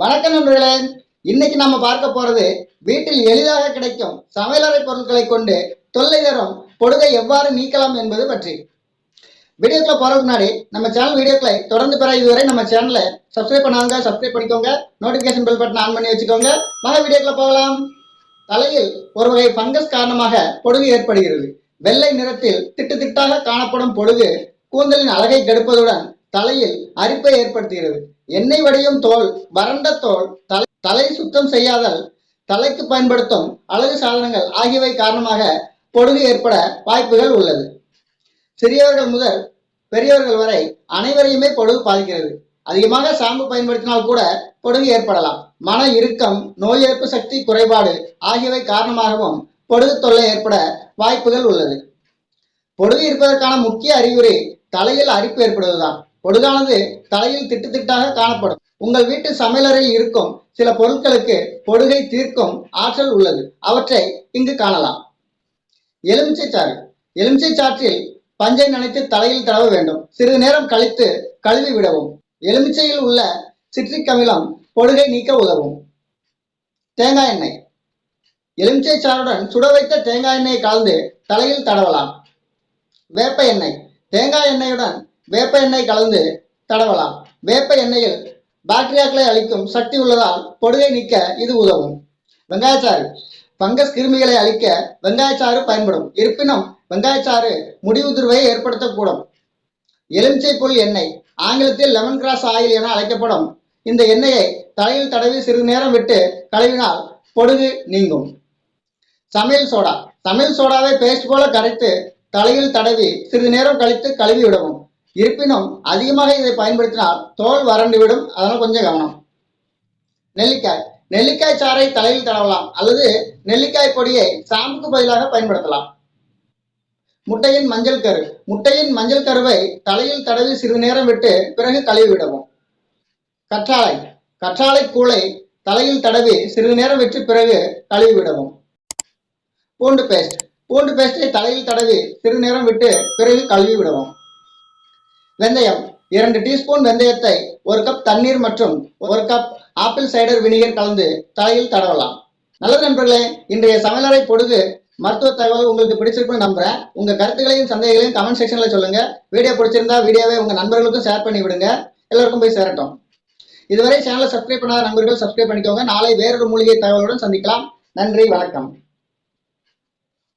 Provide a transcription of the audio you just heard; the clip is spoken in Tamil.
வணக்கம் நண்பர்களே. இன்னைக்கு நம்ம பார்க்க போறது வீட்டில் எளிதாக கிடைக்கும் சமையலறை பொருட்களை கொண்டு தொல்லை தரும் பொடுகை எவ்வாறு நீக்கலாம் என்பது பற்றி. வீடியோக்குள்ள போறதுக்கு முன்னாடி நம்ம சேனல் வீடியோக்களை தொடர்ந்து பெற இதுவரை நம்ம சேனலை சப்ஸ்கிரைப் பண்ணாங்க சப்ஸ்கிரைப் பண்ணிக்கோங்க. நோட்டிபிகேஷன் பெல் பட்டன் ஆன் பண்ணி வச்சுக்கோங்க. வாங்க வீடியோக்குள்ள போகலாம். தலையில் ஒரு வகை ஃபங்கஸ் காரணமாக பொடுகு ஏற்படுகிறது. வெள்ளை நிறத்தில் திட்டு திட்டாக காணப்படும் பொடுகு கூந்தலின் அழகை கெடுப்பதுடன் தலையில் அரிப்பை ஏற்படுத்துகிறது. எண்ணெய் வடியும் தோல் வறண்ட தோல் தலை தலை சுத்தம் செய்யாதல் தலைக்கு பயன்படுத்தும் அழகு சாதனங்கள் ஆகியவை காரணமாக பொடுகு ஏற்பட வாய்ப்புகள் உள்ளது. சிறியவர்கள் முதல் பெரியவர்கள் வரை அனைவரையுமே பொடுகு பாதிக்கிறது. அதிகமாக சாம்பு பயன்படுத்தினால் கூட பொடுகு ஏற்படலாம். மன இறுக்கம் நோய் எதிர்ப்பு சக்தி குறைபாடு ஆகியவை காரணமாகவும் பொடுகு தொல்லை ஏற்பட வாய்ப்புகள் உள்ளது. பொடுகு இருப்பதற்கான முக்கிய அறிகுறி தலையில் அரிப்பு ஏற்படுவதுதான். பொடுகானது தலையில் திட்டு திட்டாக காணப்படும். உங்கள் வீட்டு சமையலறையில் இருக்கும் சில பொருட்களுக்கு பொடுகை தீர்க்கும் ஆற்றல் உள்ளது. அவற்றை இங்கு காணலாம். எலுமிச்சை சாறு. எலுமிச்சை சாற்றில் பஞ்சை நனைத்து தலையில் தடவ வேண்டும். சிறிது நேரம் கழித்து கழுவி விடவும். எலுமிச்சையில் உள்ள சிட்ரிக் அமிலம் பொடுகை நீக்க உதவும். தேங்காய் எண்ணெய். எலுமிச்சை சாறுடன் சுட வைத்த தேங்காய் எண்ணெயை கலந்து தலையில் தடவலாம். வேப்ப எண்ணெய். தேங்காய் எண்ணெயுடன் வேப்ப எண்ணெய் கலந்து தடவலாம். வேப்ப எண்ணெயில் பாக்டீரியாக்களை அழிக்கும் சக்தி உள்ளதால் பொடுகை நீக்க இது உதவும். வெங்காயச்சாறு. பங்கஸ் கிருமிகளை அழிக்க வெங்காயச்சாறு பயன்படும். இருப்பினும் வெங்காயச்சாறு முடி உதிர்வை ஏற்படுத்தக்கூடும். எலுமிச்சை புல் எண்ணெய் ஆங்கிலத்தில் லெமன் கிராஸ் ஆயில் என அழைக்கப்படும். இந்த எண்ணெயை தலையில் தடவி சிறிது நேரம் விட்டு கழுவினால் பொடுகு நீங்கும். சமையல் சோடா. சமையல் சோடாவை பேஸ்ட் போல கரைத்து தலையில் தடவி சிறிது நேரம் கழித்து கழுவி விடவும் இருப்பினும் அதிகமாக இதை பயன்படுத்தினால் தோல் வறண்டுவிடும் அதனால் கொஞ்சம் கவனம். நெல்லிக்காய். நெல்லிக்காய் சாறை தலையில் தடவலாம். அல்லது நெல்லிக்காய் பொடியை சாம்புக்கு பதிலாக பயன்படுத்தலாம். முட்டையின் மஞ்சள் கரு. முட்டையின் மஞ்சள் கருவை தலையில் தடவி சிறிது நேரம் விட்டு பிறகு கழுவி விடவும் கற்றாழை. கற்றாழை கூளை தலையில் தடவி சிறிது நேரம் விட்டு பிறகு கழுவி விடவும் பூண்டு பேஸ்ட் பூண்டு பேஸ்டை தலையில் தடவி சிறிது நேரம் விட்டு பிறகு கழுவி விடவும் வெந்தயம். இரண்டு டீஸ்பூன் வெந்தயத்தை ஒரு கப் தண்ணீர் மற்றும் ஒரு கப் ஆப்பிள் சைடர் வினிகர் கலந்து தலையில் தடவலாம். நல்லது நண்பர்களே இன்றைய சமையலறை பொழுது மருத்துவ தகவல் உங்களுக்கு பிடிச்சிருக்குன்னு நம்புறேன். உங்க கருத்துக்களையும் சந்தேகங்களையும் கமெண்ட் செக்ஷன்ல சொல்லுங்க. வீடியோ பிடிச்சிருந்தா வீடியோவை உங்க நண்பர்களுக்கும் ஷேர் பண்ணி விடுங்க. எல்லாருக்கும் போய் சேரட்டும். இதுவரை சேனலை சப்ஸ்கிரைப் பண்ணாத நண்பர்கள் சப்ஸ்கிரைப் பண்ணிக்கோங்க. நாளை வேறொரு மூலிகை தகவலுடன் சந்திக்கலாம். நன்றி வணக்கம்.